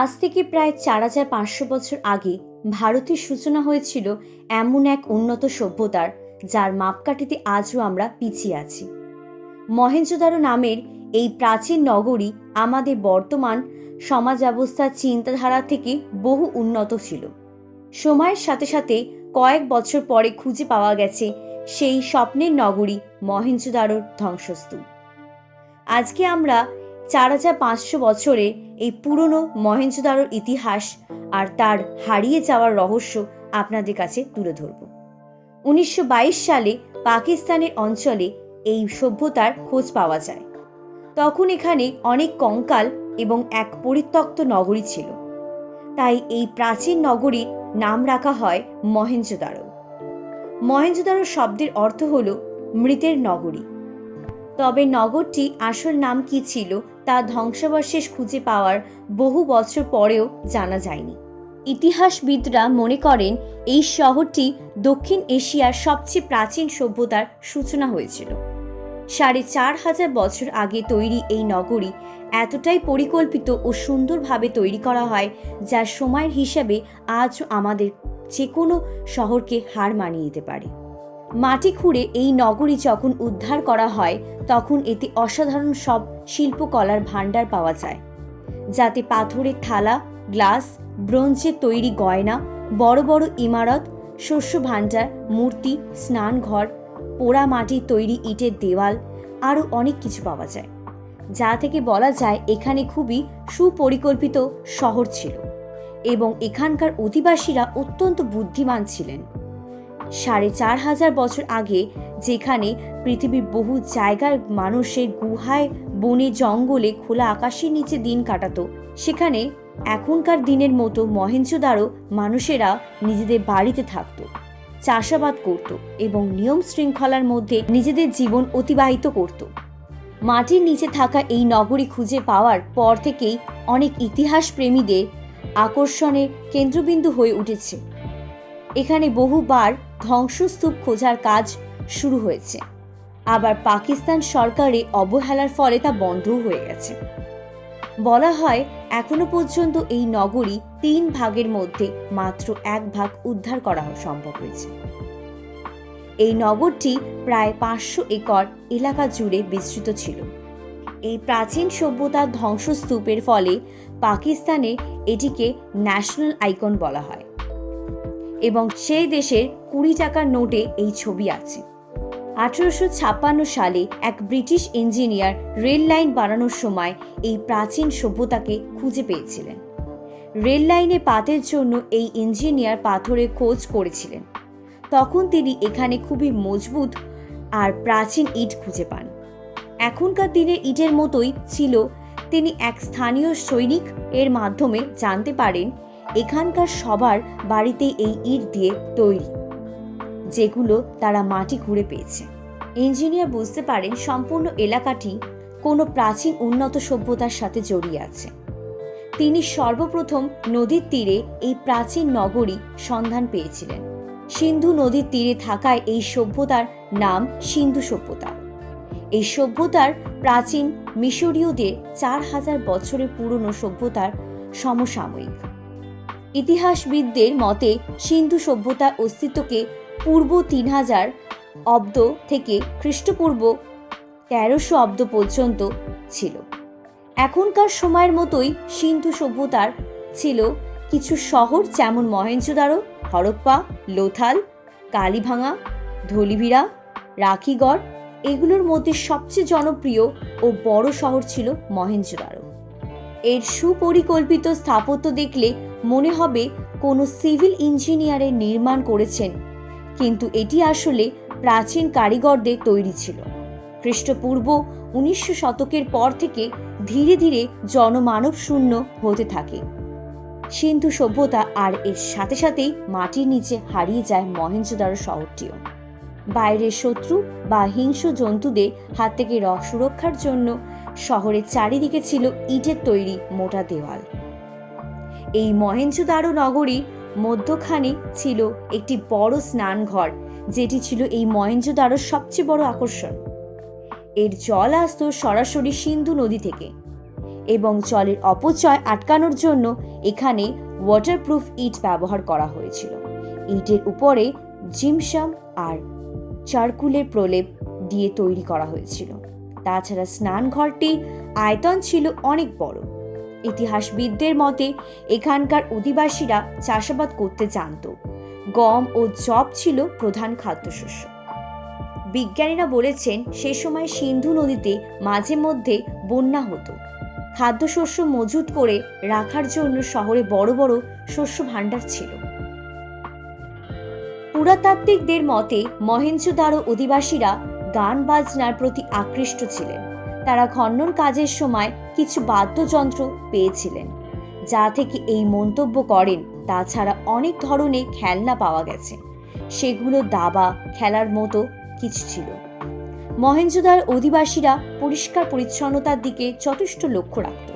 আজ থেকে প্রায় চার হাজার পাঁচশো বছর আগে ভারতের সূচনা হয়েছিল এমন এক উন্নত সভ্যতার, যার মাপকাঠিতে আজও আমরা পিছিয়ে আছি। মহেঞ্জোদারো নামের এই প্রাচীন নগরী আমাদের বর্তমান সমাজ ব্যবস্থার চিন্তাধারা থেকে বহু উন্নত ছিল। সময়ের সাথে সাথে কয়েক বছর পরে খুঁজে পাওয়া গেছে সেই স্বপ্নের নগরী মহেঞ্জোদারোর ধ্বংসস্তূপ। আজকে আমরা চার হাজার পাঁচশো বছরের এই পুরনো মহেঞ্জোদারোর ইতিহাস আর তার হারিয়ে যাওয়ার রহস্য আপনাদের কাছে তুলে ধরব। উনিশশো বাইশ সালে পাকিস্তানের অঞ্চলে এই সভ্যতার খোঁজ পাওয়া যায়। তখন এখানে অনেক কঙ্কাল এবং এক পরিত্যক্ত নগরী ছিল। তাই এই প্রাচীন নগরীর নাম রাখা হয় মহেঞ্জোদারো মহেঞ্জোদারো শব্দের অর্থ হল মৃতের নগরী। তবে নগরটি আসল নাম কি ছিল তা ধ্বংসাবশেষ খুঁজে পাওয়ার বহু বছর পরেও জানা যায়নি। ইতিহাসবিদরা মনে করেন, এই শহরটি দক্ষিণ এশিয়ার সবচেয়ে প্রাচীন সভ্যতার সূচনা হয়েছিল। সাড়ে চার হাজার বছর আগে তৈরি এই নগরী এতটাই পরিকল্পিত ও সুন্দরভাবে তৈরি করা হয় যা সময়ের হিসাবে আজও আমাদের যে কোনো শহরকে হার মানিয়ে দিতে পারে। মাটি খুঁড়ে এই নগরী যখন উদ্ধার করা হয়, তখন এতে অসাধারণ সব শিল্পকলার ভাণ্ডার পাওয়া যায়। যাতে পাথরের থালা, গ্লাস, ব্রোঞ্জের তৈরি গয়না, বড় বড় ইমারত, শস্য ভাণ্ডার, মূর্তি, স্নানঘর, পোড়া মাটির তৈরি ইটের দেওয়াল আরও অনেক কিছু পাওয়া যায়। যা থেকে বলা যায় এখানে খুবই সুপরিকল্পিত শহর ছিল এবং এখানকার অধিবাসীরা অত্যন্ত বুদ্ধিমান ছিলেন। সাড়ে চার হাজার বছর আগে, যেখানে পৃথিবীর বহু জায়গার মানুষের গুহায় বনে জঙ্গলে খোলা আকাশের নিচে দিন কাটাতো। সেখানে এখনকার দিনের মতো মহেঞ্জোদারো মানুষেরা নিজেদের বাড়িতে থাকতো, চাষাবাদ করত এবং নিয়ম শৃঙ্খলার মধ্যে নিজেদের জীবন অতিবাহিত করত। মাটির নিচে থাকা এই নগরী খুঁজে পাওয়ার পর থেকেই অনেক ইতিহাস প্রেমীদের আকর্ষণের কেন্দ্রবিন্দু হয়ে উঠেছে। এখানে বহুবার ধ্বংসস্তূপ খোঁজার কাজ শুরু হয়েছে। আবার পাকিস্তান সরকারে অবহেলার ফলে তা বন্ধও হয়ে গেছে। বলা হয়, এখনও পর্যন্ত এই নগরী তিন ভাগের মধ্যে মাত্র এক ভাগ উদ্ধার করা সম্ভব হয়েছে। এই নগরটি প্রায় পাঁচশো একর এলাকা জুড়ে বিস্তৃত ছিল। এই প্রাচীন সভ্যতার ধ্বংসস্তূপের ফলে পাকিস্তানে এটিকে ন্যাশনাল আইকন বলা হয়। এবং সেই দেশের কুড়ি টাকার নোটে এই ছবি আছে। আঠেরোশো ছাপ্পান্ন সালে এক ব্রিটিশ ইঞ্জিনিয়ার রেল লাইন বানানোর সময় এই প্রাচীন সভ্যতাকে খুঁজে পেয়েছিলেন। রেল লাইনে পাতের জন্য এই ইঞ্জিনিয়ার পাথরের খোঁজ করেছিলেন। তখন তিনি এখানে খুবই মজবুত আর প্রাচীন ইট খুঁজে পান। এখনকার দিনের ইটের মতোই ছিল। তিনি এক স্থানীয় সৈনিক এর মাধ্যমে জানতে পারেন এখানকার সবার বাড়িতে এই ইট দিয়ে তৈরি, যেগুলো তারা মাটি খুঁড়ে পেয়েছে। ইঞ্জিনিয়ার বুঝতে পারেন সম্পূর্ণ এলাকাটি কোনো প্রাচীন উন্নত সভ্যতার সাথে জড়িয়ে আছে। তিনি সর্বপ্রথম নদীর তীরে এই প্রাচীন নগরী সন্ধান পেয়েছিলেন। সিন্ধু নদীর তীরে থাকায় এই সভ্যতার নাম সিন্ধু সভ্যতা। এই সভ্যতার প্রাচীন মিশরীয়দের চার হাজার বছরের পুরনো সভ্যতার সমসাময়িক। ইতিহাসবিদদের মতে, সিন্ধু সভ্যতার অস্তিত্বকে পূর্ব তিন হাজার অব্দ থেকে খ্রিস্টপূর্ব তেরোশো অব্দ পর্যন্ত ছিল। এখনকার সময়ের মতোই সিন্ধু সভ্যতার ছিল কিছু শহর যেমন মহেঞ্জোদারো, হরপ্পা, লোথাল, কালীভাঙা ধলিভিরা রাখিগড়, এগুলোর মধ্যে সবচেয়ে জনপ্রিয় ও বড় শহর ছিল মহেঞ্জোদারো। এর সুপরিকল্পিত স্থাপত্য দেখলে মনে হবে কোনো সিভিল ইঞ্জিনিয়ারের নির্মাণ করেছেন। কিন্তু এটি আসলে প্রাচীন কারিগরদের তৈরি ছিল। খ্রিস্টপূর্ব উনিশশো শতকের পর থেকে ধীরে ধীরে জনমানব শূন্য হতে থাকে। সিন্ধু সভ্যতা আর এর সাথে সাথেই মাটির নিচে হারিয়ে যায় মহেঞ্জোদারো শহরটিও। বাইরের শত্রু বা হিংস্র জন্তুদের হাত থেকে সুরক্ষার জন্য শহরের চারিদিকে ছিল ইটের তৈরি মোটা দেওয়াল। এই মহেঞ্জোদারো নগরী মধ্যখানে ছিল একটি বড় স্নানঘর, যেটি ছিল এই মহেঞ্জোদারোর সবচেয়ে বড় আকর্ষণ। এর জল আসতো সরাসরি সিন্ধু নদী থেকে এবং জলের অপচয় আটকানোর জন্য এখানে ওয়াটারপ্রুফ ইট ব্যবহার করা হয়েছিল। ইটের উপরে জিমসাম আর চারকুলের প্রলেপ দিয়ে তৈরি করা হয়েছিল। তাছাড়া স্নানঘরটি আয়তন ছিল অনেক বড়। ইতিহাসবিদদের মতে, এখানকার অধিবাসীরা চাষাবাদ করতে জানত। গম ও জব ছিল প্রধান খাদ্যশস্য। বিজ্ঞানীরা বলেছেন, সে সময় সিন্ধু নদীতে মাঝে মধ্যে বন্যা হতো। খাদ্যশস্য মজুত করে রাখার জন্য শহরে বড় বড় শস্য ভাণ্ডার ছিল। পুরাতাত্ত্বিকদের মতে, মহেঞ্জোদারো অধিবাসীরা গান বাজনার প্রতি আকৃষ্ট ছিলেন। তারা খনন কাজের সময় কিছু বাদ্যযন্ত্র পেয়েছিলেন, যা থেকে এই মন্তব্য করেন। তাছাড়া অনেক ধরনের খেলনা পাওয়া গেছে। সেগুলো দাবা, খেলার মতো কিছু ছিল। মহেঞ্জোদার অধিবাসীরা পরিষ্কার পরিচ্ছন্নতার দিকে যথেষ্ট লক্ষ্য রাখত।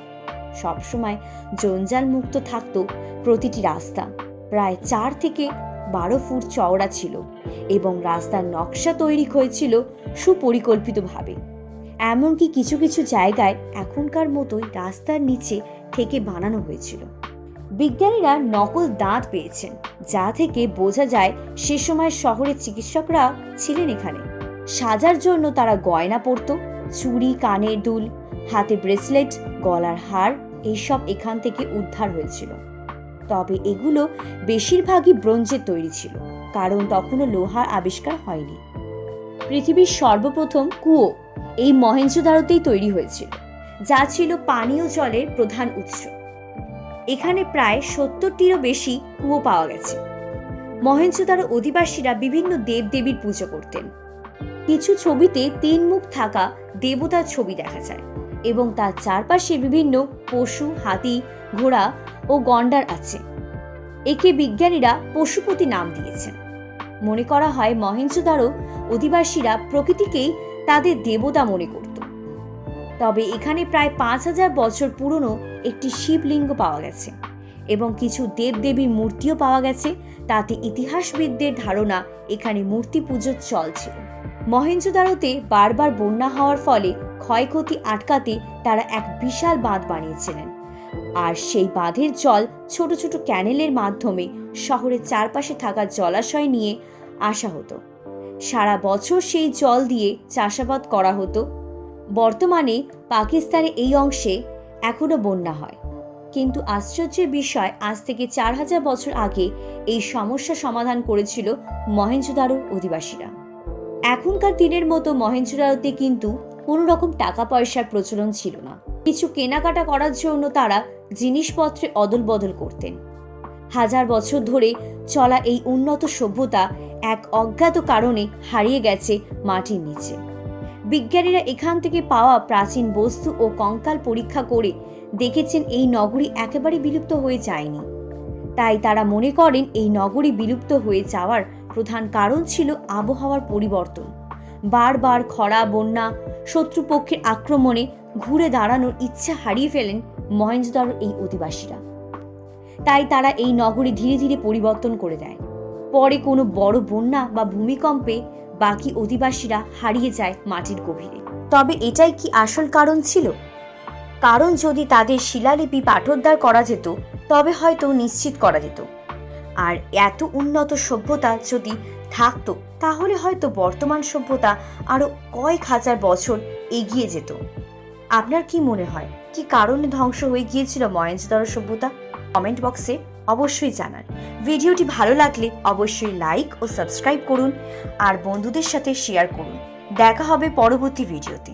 সবসময় জঞ্জাল মুক্ত থাকত প্রতিটি রাস্তা। প্রায় চার থেকে বারো ফুট চওড়া ছিল এবং রাস্তার নকশা তৈরি হয়েছিল সুপরিকল্পিতভাবে। এমনকি কিছু কিছু জায়গায় এখনকার মতোই রাস্তার নিচে থেকে বানানো হয়েছিল। বিজ্ঞানীরা নকল দাঁত পেয়েছেন, যা থেকে বোঝা যায় সে সময় শহরের চিকিৎসকরা ছিলেন এখানে। সাজার জন্য তারা গয়না পরত, চুড়ি, কানের দুল, হাতে ব্রেসলেট, গলার হার, এইসব এখান থেকে উদ্ধার হয়েছিল। তবে এগুলো বেশিরভাগই ব্রোঞ্জের তৈরি ছিল, কারণ তখনও লোহার আবিষ্কার হয়নি। পৃথিবীর সর্বপ্রথম কুয়ো এই মহেঞ্জোদারোতেই তৈরি হয়েছিল, যা ছিল পানীয় জলের প্রধান উৎস। এখানে প্রায় সত্তরটিরও বেশি কুয়ো পাওয়া গেছে। মহেঞ্জোদারো অধিবাসীরা বিভিন্ন দেবদেবীর পুজো করতেন। কিছু ছবিতে তিন মুখ থাকা দেবতার ছবি দেখা যায় এবং তার চারপাশে বিভিন্ন পশু, হাতি, ঘোড়া ও গন্ডার আছে। একে বিজ্ঞানীরা পশুপতি নাম দিয়েছেন। মনে করা হয় মহেঞ্জোদারো অধিবাসীরা প্রকৃতিকেই তাদের দেবতা মনে করত। তবে এখানে প্রায় পাঁচ হাজার বছর পুরনো একটি শিবলিঙ্গ পাওয়া গেছে এবং কিছু দেবদেবীর মূর্তিও পাওয়া গেছে, তাতে ইতিহাসবিদদের ধারণা এখানে মূর্তি পুজোর চল ছিল। মহেঞ্জোদারোতে বারবার বন্যা হওয়ার ফলে ক্ষয়ক্ষতি আটকাতে তারা এক বিশাল বাঁধ বানিয়েছিলেন। আর সেই বাঁধের জল ছোট ছোট ক্যানেলের মাধ্যমে শহরের চারপাশে থাকা জলাশয় নিয়ে আসা হতো। সারা বছর সেই জল দিয়ে চাষাবাদ করা হতো। বর্তমানে পাকিস্তানের এই অংশে এখনও বন্যা হয়। কিন্তু আশ্চর্যের বিষয়, আজ থেকে চার হাজার বছর আগে এই সমস্যা সমাধান করেছিল মহেঞ্জোদারোর অধিবাসীরা। এখনকার দিনের মতো মহেঞ্জোদারোতে কিন্তু কোনো রকম টাকা পয়সার প্রচলন ছিল না। কিছু কেনাকাটা করার জন্য তারা জিনিসপত্রে অদল বদল করতেন। হাজার বছর ধরে চলা এই উন্নত সভ্যতা এক অজ্ঞাত কারণে হারিয়ে গেছে মাটির নিচে। বিজ্ঞানীরা এখান থেকে পাওয়া প্রাচীন বস্তু ও কঙ্কাল পরীক্ষা করে দেখেছেন এই নগরী একেবারে বিলুপ্ত হয়ে যায়নি। তাই তারা মনে করেন এই নগরী বিলুপ্ত হয়ে যাওয়ার প্রধান কারণ ছিল আবহাওয়ার পরিবর্তন। বারবার খরা, বন্যা, শত্রুপক্ষের আক্রমণে ঘুরে দাঁড়ানোর ইচ্ছা হারিয়ে ফেলেন মহেঞ্জোদারোর এই অধিবাসীরা। তাই তারা এই নগরী ধীরে ধীরে পরিবর্তন করে দেয়। পরে কোনো বড় বন্যা বা ভূমিকম্পে বাকি অধিবাসীরা হারিয়ে যায় মাটির গভীরে। তবে এটাই কি আসল কারণ ছিল? কারণ যদি তাদের শিলালিপি পাঠোদ্ধার করা যেত, তবে হয়তো নিশ্চিত করা যেত। আর এত উন্নত সভ্যতা যদি থাকতো, তাহলে হয়তো বর্তমান সভ্যতা আরও কয়েক হাজার বছর এগিয়ে যেত। আপনার কি মনে হয়? কি কারণে ধ্বংস হয়ে গিয়েছিল মহেঞ্জোদারো সভ্যতা? কমেন্ট বক্সে অবশ্যই জানান। ভিডিওটি ভালো লাগলে অবশ্যই লাইক ও সাবস্ক্রাইব করুন আর বন্ধুদের সাথে শেয়ার করুন। দেখা হবে পরবর্তী ভিডিওতে।